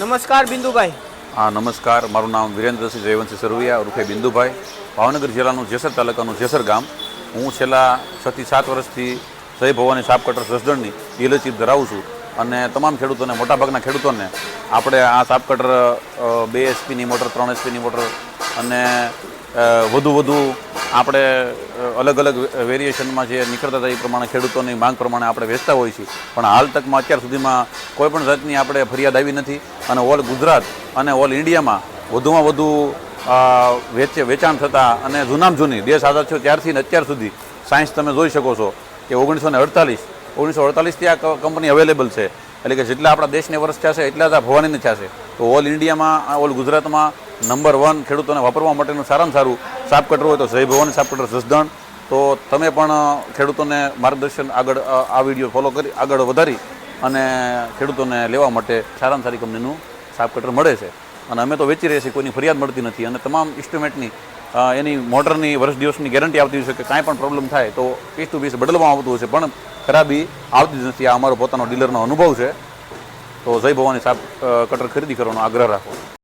નમસ્કાર, બિંદુભાઈ. હા, નમસ્કાર. મારું નામ વિરેન્દ્રસિંહ જયવંતસિંહ સરવૈયા રૂપે બિંદુભાઈ. ભાવનગર જિલ્લાનું જેસર તાલુકાનું જેસર ગામ. હું છેલ્લા છથી સાત વર્ષથી જય ભવાની સાપ કટર સસદણની ડીલરશીપ ધરાવું છું અને તમામ ખેડૂતોને, મોટાભાગના ખેડૂતોને આપણે આ સાપ કટર બે એસપીની મોટર, ત્રણ એસપીની મોટર અને વધુ વધુ આપણે અલગ અલગ વેરિએશનમાં જે નીકળતા હતા એ પ્રમાણે ખેડૂતોની માંગ પ્રમાણે આપણે વેચતા હોઈએ છીએ. પણ હાલ તકમાં અત્યાર સુધીમાં કોઈ પણ જાતની આપણે ફરિયાદ આવી નથી અને ઓલ ગુજરાત અને ઓલ ઇન્ડિયામાં વધુમાં વધુ વેચે, વેચાણ થતાં અને જૂનામ જૂની દેશ આઝાદ થયો ત્યારથી અત્યાર સુધી સાયન્સ તમે જોઈ શકો છો કે ઓગણીસો ને અડતાલીસ, ઓગણીસો અડતાલીસથી આ કંપની અવેલેબલ છે. એટલે કે જેટલા આપણા દેશને વર્ષ થયા છે એટલા જ આ ભવાનીને થયા છે. તો ઓલ ઇન્ડિયામાં, ઓલ ગુજરાતમાં નંબર વન ખેડૂતોને વાપરવા માટેનું સારામાં સારું સાપ કટર હોય તો જય ભવાની સાપ કટર જસદણ. તો તમે પણ ખેડૂતોને માર્ગદર્શન આગળ આ વીડિયો ફોલો કરી, આગળ વધારી અને ખેડૂતોને લેવા માટે સારામાં સારી કંપનીનું સાપ કટર મળે છે. અને અમે તો વેચી રહ્યા છીએ, કોઈની ફરિયાદ મળતી નથી. અને તમામ ઇન્સ્ટ્રુમેન્ટની એની મોટરની વર્ષ દિવસની ગેરંટી આવતી હોય છે કે કાંઈ પણ પ્રોબ્લેમ થાય તો પીસ ટુ પીસ બદલવામાં આવતું હોય છે. પણ ખરાબી આવતી જ નથી. આ અમારો પોતાનો ડીલરનો અનુભવ છે. તો જય ભવાની સાપ કટર ખરીદી કરવાનો આગ્રહ રાખો.